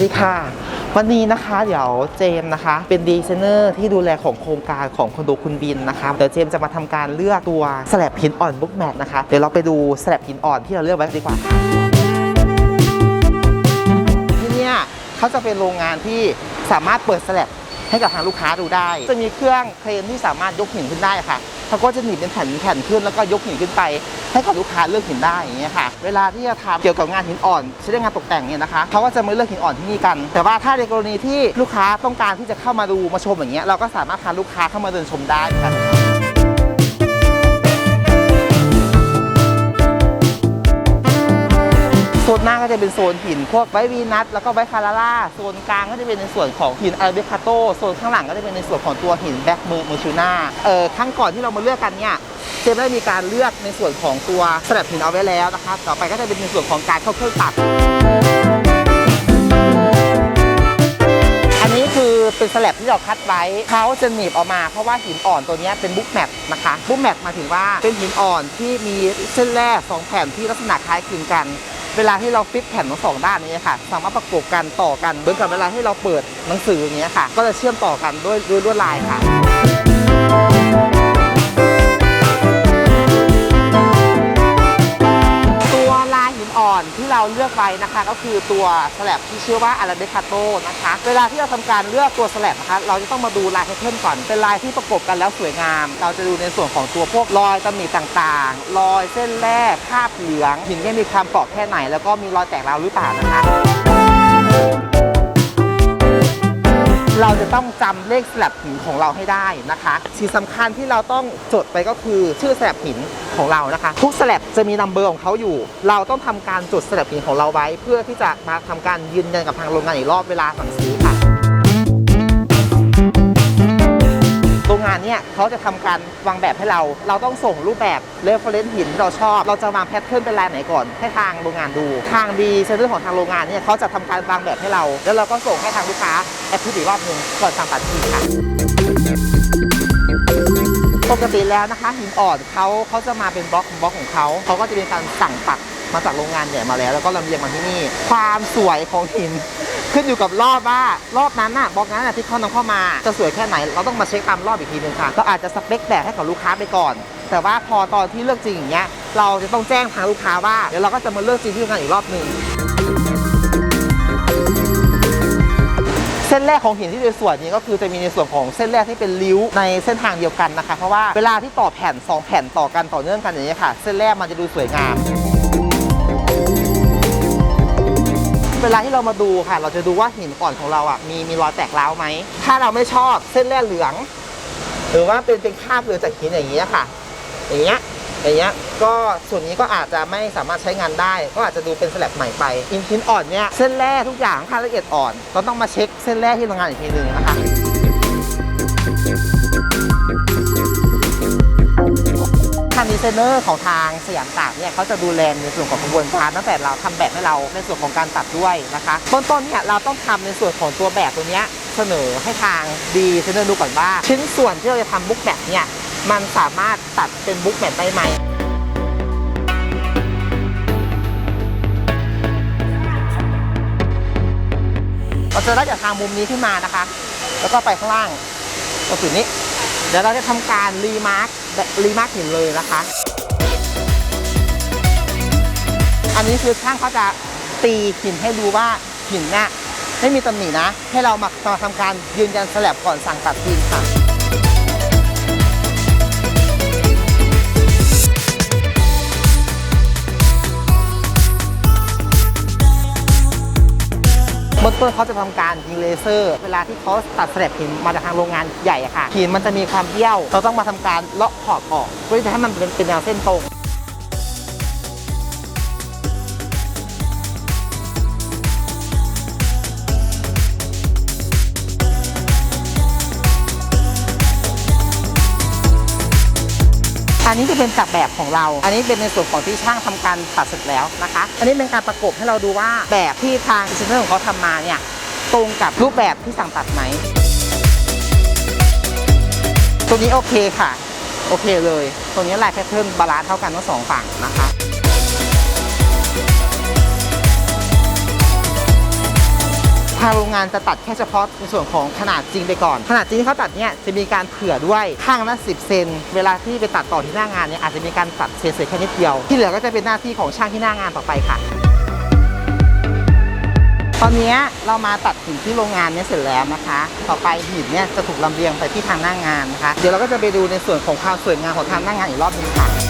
วัสดีค่ะ วันนี้นะคะเดี๋ยวเจมส์นะคะ เป็นดีไซเนอร์ที่ดูแลของโครงการของคอนโดคุณบินนะคะเดี๋ยวเจมส์จะมาทำการเลือกตัวสแลบหินอ่อนบุ๊กแมทนะคะเดี๋ยวเราไปดูสแลบหินอ่อนที่เราเลือกไว้ดีกว่าที่เนี่ยเขาจะเป็นโรงงานที่สามารถเปิดสแลบให้กับทางลูกค้าดูได้ จะมีเครื่องเครนที่สามารถยกหินขึ้นได้ค่ะ เขาก็จะหนีบเป็นแผ่นแผ่นขึ้นแล้วก็ยกหินขึ้นไป ให้กับลูกค้าเลือกหินได้อย่างเงี้ยค่ะ เวลาที่จะทำเกี่ยวกับงานหินอ่อนใช้ในงานตกแต่งเนี่ยนะคะเขาก็จะมาเลือกหินอ่อนที่นี่กัน แต่ว่าถ้าในกรณีที่ลูกค้าต้องการที่จะเข้ามาดูมาชมอย่างเงี้ยเราก็สามารถพาลูกค้าเข้ามาเดินชมได้ค่ะ นหน้าก็จะเป็นโซนหิน พวกไววีนัทแล้วก็ไวคาราล่าโซนกลางก็จะเป็นในส่วนของหินอาราเบคาโตโซนข้างหลังก็จะเป็นในส่วนของตัวหินแบ็กเมอร์มูชูน่าเอ่อครั้งก่อนที่เรามาเลือกกันเนี่ยเจมได้มีการเลือกในส่วนของตัวสลับหินเอาไว้แล้วนะคะต่อไปก็จะเป็นในส่วนของการเข้าเครื่องตัดอันนี้คือเป็นสลับที่เราคัดไว้เขาจะหนีบออกมาเพราะว่าหินอ่อนตัวนี้เป็นบุ๊กแมทนะคะบุ๊กแมทหมายถึงว่าเป็นหินอ่อนที่มีเส้นแร่สองแผ่นที่ลักษณะคล้ายคลึงกัน เวลาที่เราฟิตแผ่นทั้งสองด้านนี้ค่ะ สามารถประกบกันต่อกันเหมือนกับเวลาที่เราเปิดหนังสืออย่างเงี้ยค่ะ ก็จะเชื่อมต่อกันด้วยด้วยลวดลายค่ะ เราเลือกไว้นะคะก็คือตัวสแลบที่ชื่อว่าอาราเบคาโตนะคะ เวลาที่เราทำการเลือกตัวสแลบนะคะ เราจะต้องมาดูลายแพทเทิร์นก่อน เป็นลายที่ประกบกันแล้วสวยงาม เราจะดูในส่วนของตัวพวกรอยตำหนิต่างๆ รอยเส้นแร่คราบเหลืองหินเนี่ยมีความเกาะแค่ไหน แล้วก็มีรอยแตกร้าวหรือเปล่านะคะ เราจะต้องจำเลขสลับหินของเราให้ได้นะคะสิ่งสำคัญที่เราต้องจดไปก็คือชื่อสลับหินของเรานะคะ ทุกสลับจะมีนัมเบอร์ของเขาอยู่ เราต้องทำการจดสลับหินของเราไว้ เพื่อที่จะมาทำการยืนยันกับทางโรงงานอีกรอบเวลาสั่งซื้อค่ะ โรงงานเนี่ยเขาจะทำการวางแบบให้เรา เราต้องส่งรูปแบบเรฟเฟรนซ์หินที่เราชอบ เราจะวางแพทเทิร์นเป็นลายไหนก่อน ให้ทางโรงงานดู ทางดีเซนเตอร์ของทางโรงงานเนี่ยเขาจะทำการวางแบบให้เรา แล้วเราก็ส่งให้ทางลูกค้าแอปพลิอีกรอบหนึ่งก่อนสั่งตัดทีค่ะปกติแล้วนะคะหินอ่อนเขาเขาจะมาเป็นบล็อกบล็อกของเขาเขาก็จะเป็นการสั่งตัดมาจากโรงงานใหญ่มาแล้ว แล้วก็ลำเลียงมาที่นี่ ความสวยของหิน ขึ้นอยู่กับรอบว่ารอบนั้นน่ะบล็อกนั้นน่ะที่เขานำเข้ามาจะสวยแค่ไหน เราต้องมาเช็คตามรอบอีกทีนึงค่ะเราอาจจะสเปคแบบให้กับลูกค้าไปก่อน แต่ว่าพอตอนที่เลือกจริงอย่างเงี้ยเราจะต้องแจ้งทางลูกค้าว่าเดี๋ยวเราก็จะมาเลือกจริงที่โรงงานอีกรอบหนึ่งเส้นแรกของหินที่สวยนี้ก็คือจะมีในส่วนของเส้นแรกที่เป็นริ้วในเส้นทางเดียวกันนะคะ เพราะว่าเวลาที่ต่อแผ่น 2 แผ่นต่อกันต่อเนื่องกันอย่างนี้ยค่ะ เส้นแรกมันจะดูสวยงาม เวลาที่เรามาดูค่ะ เราจะดูว่าหินอ่อนของเราอะมีมีรอยแตกร้าวไหม ถ้าเราไม่ชอบเส้นแร่เหลือง หรือว่าเป็นเป็นคราบเหลืองจากหินอย่างเงี้ยค่ะ อย่างเงี้ยอย่างเงี้ยก็ส่วนนี้ก็อาจจะไม่สามารถใช้งานได้ ก็อาจจะดูเป็นสลับใหม่ไปอินชิ้นอ่อนเนี่ยเส้นแร่ทุกอย่างค่าละเอียดอ่อนเราต้องมาเช็คเส้นแร่ที่โรงงานอีกทีหนึ่งนะคะางดีไซเนอร์ของทางสยามตากเนี่ยเขาจะดูแลในส่วนของกระบวนการตั้งแต่เราทำแบบให้เราในส่วนของการตัดด้วยนะคะต้นต้นๆเนี่ยเราต้องทำในส่วนของตัวแบบตัวเนี้ยเสนอให้ทางดีไซเนอร์ดูก่อนว่า ชิ้นส่วนที่เราจะทำบุ๊กแบบเนี่ยมันสามารถตัดเป็นบุ๊กแบบได้ไหมเราจะได้จากทางมุมนี้ขึ้นมานะคะ แล้วก็ไปข้างล่างตรงจุดนี้ เดี๋ยวเราจะทำการรีมาร์ค รีมาร์คหินเลยนะคะ อันนี้คือช่างเขาจะตีหินให้ดูว่าหินเนี่ยไม่มีตำหนินะ ให้เรามามาทำการยืนยันสลับก่อนสั่งตัดทีค่ะ เบื้อร์เขาจะทำการยิงเลเซอร์ เวลาที่เขาตัดสลบหินมาจากทางโรงงานใหญ่ค่ะหินมันจะมีความเบี้ยว เราต้องมาทำการเลาะขอบออกเพื่อจะให้มันเป็นแนวเส้นตรง นนี้จะเป็นจากแบบของเรา อันนี้เป็นในส่วนของที่ช่างทำการตัดเสร็จแล้วนะคะ อันนี้เป็นการประกบให้เราดูว่าแบบที่ทางดีไซเนอร์ของเขาทำมาเนี่ยตรงกับรูปแบบที่สั่งตัดไหมตัวนี้โอเคค่ะ โอเคเลย ตัวนี้ลายแพทเทิร์นบาลานซ์เท่ากันทั้งสองฝั่งนะคะ ทางโรงงานจะตัดแค่เฉพาะในส่วนของขนาดจริงไปก่อน ขนาดจริงที่เขาตัดเนี่ยจะมีการเผื่อด้วยข้างละ10 เซน เวลาที่ไปตัดต่อที่หน้างานเนี่ยอาจจะมีการตัดเศษๆแค่นิดเดียว ที่เหลือก็จะเป็นหน้าที่ของช่างที่หน้างานต่อไปค่ะตอนนี้เรามาตัดหินที่โรงงานเนี่ยเสร็จแล้วนะคะ ต่อไปหินเนี่ยจะถูกลำเลียงไปที่ทางหน้างานนะคะ เดี๋ยวเราก็จะไปดูในส่วนของความสวยงามของทางหน้างานอีกรอบนึงค่ะ